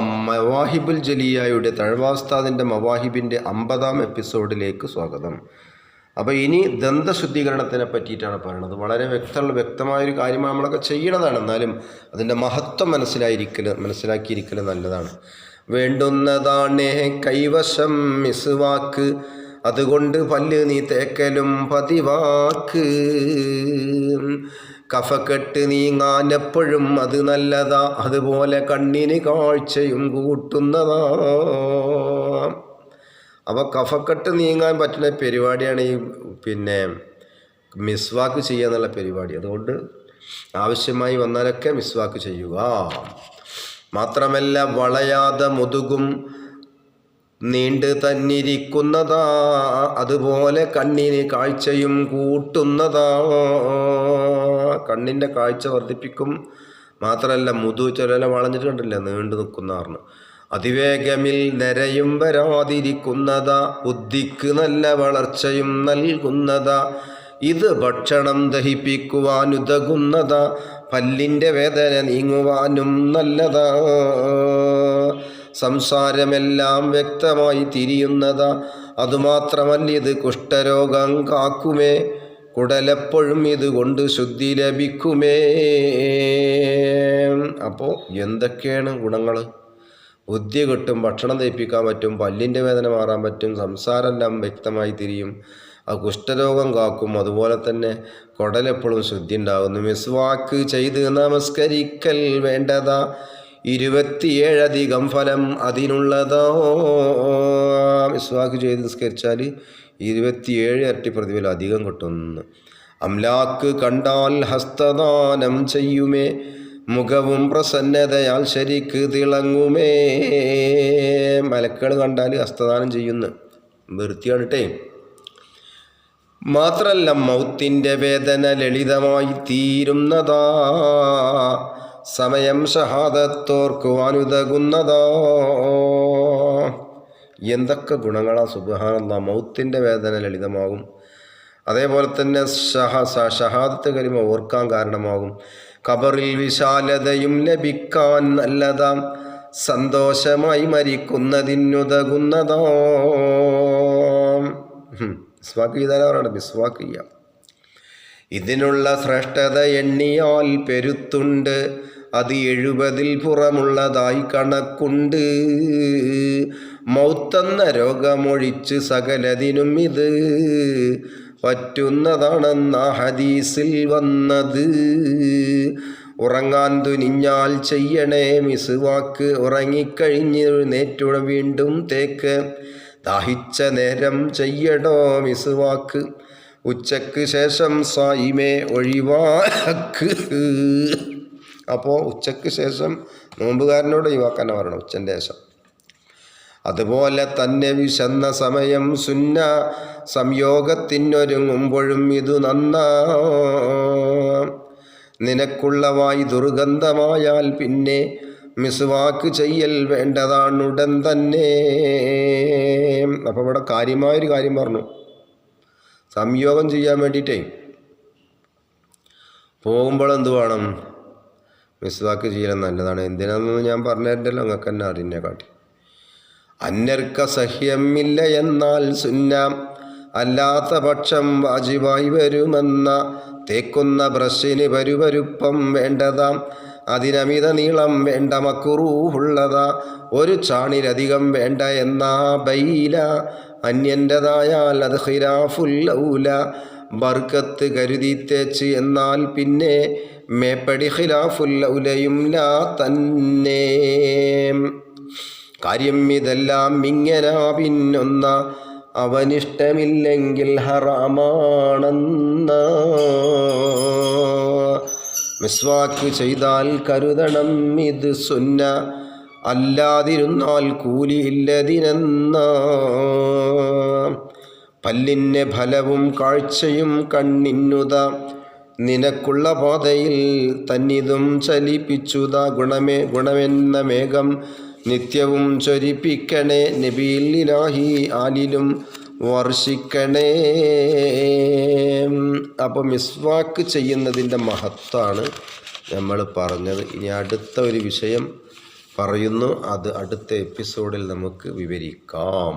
മവാഹിബുൽ ജലിയായുടെ തഴവാസ്താദിന്റെ മവാഹിബിന്റെ അമ്പതാം എപ്പിസോഡിലേക്ക് സ്വാഗതം. അപ്പോൾ ഇനി ദന്തശുദ്ധീകരണത്തിനെ പറ്റിയിട്ടാണ് പറയുന്നത് വളരെ വ്യക്തമുള്ള വ്യക്തമായൊരു കാര്യമാണ് നമ്മളൊക്കെ ചെയ്യണതാണ്. എന്നാലും അതിന്റെ മഹത്വം മനസ്സിലായിരിക്കൽ മനസ്സിലാക്കിയിരിക്കൽ നല്ലതാണ്. വേണ്ടുന്നതാണ് കൈവശം മിസ്വാക്ക്. അതുകൊണ്ട് പല്ല് നീ തേക്കലും പതിവാക്ക്. കഫക്കെട്ട് നീങ്ങാൻ എപ്പോഴും അത് നല്ലതാ. അതുപോലെ കണ്ണിന് കാഴ്ചയും കൂട്ടുന്നതാ. അപ്പോൾ കഫക്കെട്ട് നീങ്ങാൻ പറ്റുന്ന പരിപാടിയാണ് ഈ പിന്നെ മിസ്വാക്ക് ചെയ്യുക എന്നുള്ള പരിപാടി. അതുകൊണ്ട് ആവശ്യമായി വന്നാലൊക്കെ മിസ്വാക്ക് ചെയ്യുക. മാത്രമല്ല വളയാതെ മുതുകും നീണ്ട് തന്നിരിക്കുന്നതാ അതുപോലെ കണ്ണിന് കാഴ്ചയും കൂട്ടുന്നതാ. കണ്ണിന്റെ കാഴ്ച വർദ്ധിപ്പിക്കും. മാത്രമല്ല മുതു വളഞ്ഞിട്ട് കണ്ടില്ല? നീണ്ടു നിൽക്കുന്നതാണ് അതിവേഗമിൽ നിരയും വരാതിരിക്കുന്നതാ. ബുദ്ധിക്ക് നല്ല വളർച്ചയും നൽകുന്നതാ. ഇത് ഭക്ഷണം ദഹിപ്പിക്കുവാനുതകുന്നതാ. പല്ലിന്റെ വേദന നീങ്ങുവാനും നല്ലതാ. സംസാരമെല്ലാം വ്യക്തമായി തിരിയുന്നത്. അതുമാത്രമല്ല ഇത് കുഷ്ഠരോഗം കാക്കുമേ. കുടലെപ്പോഴും ഇതുകൊണ്ട് ശുദ്ധി ലഭിക്കുമേ. അപ്പോൾ എന്തൊക്കെയാണ് ഗുണങ്ങൾ ബുദ്ധി കിട്ടും ഭക്ഷണം ദഹിപ്പിക്കാൻ പറ്റും പല്ലിന്റെ വേദന മാറാൻ പറ്റും സംസാരമെല്ലാം വ്യക്തമായി തിരിയും. ആ കുഷ്ഠരോഗം കാക്കും. അതുപോലെ തന്നെ കുടലെപ്പോഴും ശുദ്ധി ഉണ്ടാകുന്നു മിസ്വാക്ക് ചെയ്ത് നമസ്കരിക്കൽ വേണ്ടതാ. ഇരുപത്തിയേഴധികം ഫലം അതിനുള്ളതോ? വിശ്വാഖ് ചെയ്ത് നിസ്കരിച്ചാൽ ഇരുപത്തിയേഴ് ഇരട്ടി പ്രതിഫലം അധികം കിട്ടുന്നു അംലാക്ക് കണ്ടാൽ ഹസ്തദാനം ചെയ്യുമേ മുഖവും പ്രസന്നതയാൽ ശരിക്ക് തിളങ്ങുമേ. മലക്കൾ കണ്ടാൽ ഹസ്തദാനം ചെയ്യുന്നു. വൃത്തിയാണ്ട്ടേ മാത്രല്ല മൗത്തിന്റെ വേദന ലളിതമായി തീരുന്നതാ. സമയം ഷഹാദത്തോർക്കുവാനുതകുന്നതോ. എന്തൊക്കെ ഗുണങ്ങളാ സുബഹാനല്ല മൗത്തിന്റെ വേദന ലളിതമാകും. അതേപോലെ തന്നെ ഷഹ ഷഹാദത്ത് കരിമ ഓർക്കാൻ കാരണമാകും. കബറിൽ വിശാലതയും ലഭിക്കാൻ നല്ലതാം. സന്തോഷമായി മരിക്കുന്നതിനുതകുന്നതോ. മിസ്വാക്ക് ചെയ്താലാണ് മിസ്വാക്ക് ചെയ്യാം. ഇതിനുള്ള ശ്രേഷ്ഠത എണ്ണിയാൽ പെരുത്തുണ്ട്. അത് എഴുപതിൽ പുറമുള്ളതായി കണക്കുണ്ട്. മൗത്തെന്ന രോഗമൊഴിച്ച് സകലതിനും ഇത് പറ്റുന്നതാണെന്ന ഹദീസിൽ വന്നത്. ഉറങ്ങാൻ തുനിഞ്ഞാൽ ചെയ്യണേ മിസ്വാക്ക് ഉറങ്ങിക്കഴിഞ്ഞ് നേറ്റുഴ വീണ്ടും തേക്ക്. ദാഹിച്ച നേരം ചെയ്യണോ മിസ്വാക്ക്? ഉച്ചയ്ക്ക് ശേഷം സായിമേ ഒഴിവാക്ക്. അപ്പോൾ ഉച്ചയ്ക്ക് ശേഷം നോമ്പുകാരനോട് ഒഴിവാക്കാനാണ് പറയണം ഉച്ചന്റെ ശേഷം. അതുപോലെ തന്നെ വിശന്ന സമയം സുന്ന സംയോഗത്തിനൊരുങ്ങുമ്പോഴും ഇതു നന്ന. നിനക്കുള്ളവായി ദുർഗന്ധമായാൽ പിന്നെ മിസ്വാക്ക് ചെയ്യൽ വേണ്ടതാണ് ഉടൻ തന്നെ. അപ്പോൾ ഇവിടെ കാര്യമായൊരു കാര്യം പറഞ്ഞു. സംയോഗം ചെയ്യാൻ വേണ്ടിയിട്ടേ. പോകുമ്പോൾ എന്ത് വേണം? മിസ്വാക്ക് ചെയ്യൽ നല്ലതാണ്. എന്തിനാണെന്ന് ഞാൻ പറഞ്ഞിട്ടുണ്ടല്ലോ നിങ്ങൾക്ക് തന്നെ അറിഞ്ഞ കാട്ടി അന്യർക്ക സഹ്യമില്ല എന്നാൽ സുന്നാം അല്ലാത്ത പക്ഷം വാജിവായി വരുമെന്ന തേക്കുന്ന ബ്രഷിന് പരുപരുപ്പം വേണ്ടതാം അതിനമിത നീളം വേണ്ട മക്കുറൂഹുള്ളതാ ഒരു ചാണിലധികം വേണ്ട എന്നാ ബൈല അന്യന്റെതായാൽ അത് ഖിലാഫുല്ലൗല ബർക്കത്ത് കരുതി തേച്ച് എന്നാൽ പിന്നെ മേപ്പടി ഖിലാഫുല്ലൗലയും ലാ തന്നെ. കാര്യം ഇതെല്ലാം ഇങ്ങനെ പിന്നൊന്ന അവനിഷ്ടമില്ലെങ്കിൽ ഹറാമാണെന്ന. മിസ്വാക്ക് ചെയ്താൽ കരുതണം ഇത് സുന്ന. അല്ലാതിരുന്നാൽ കൂലിയില്ലതിനെന്ന പല്ലിന്റെ ഫലവും കാഴ്ചയും കണ്ണിന്നുത നിനക്കുള്ള പാതയിൽ തന്നിതും ചലിപ്പിച്ചുത. ഗുണമേ ഗുണമെന്ന മേഘം നിത്യവും ചൊരിപ്പിക്കണേ. നബിയില്ലാഹി ആലിലും വർഷിക്കണേ. അപ്പോൾ മിസ്വാക്ക് ചെയ്യുന്നതിന്റെ മഹത്വാണ് നമ്മൾ പറഞ്ഞത്. ഇനി അടുത്ത ഒരു വിഷയം. പറയുന്നു. അത് അടുത്ത എപ്പിസോഡിൽ നമുക്ക് വിവരിക്കാം.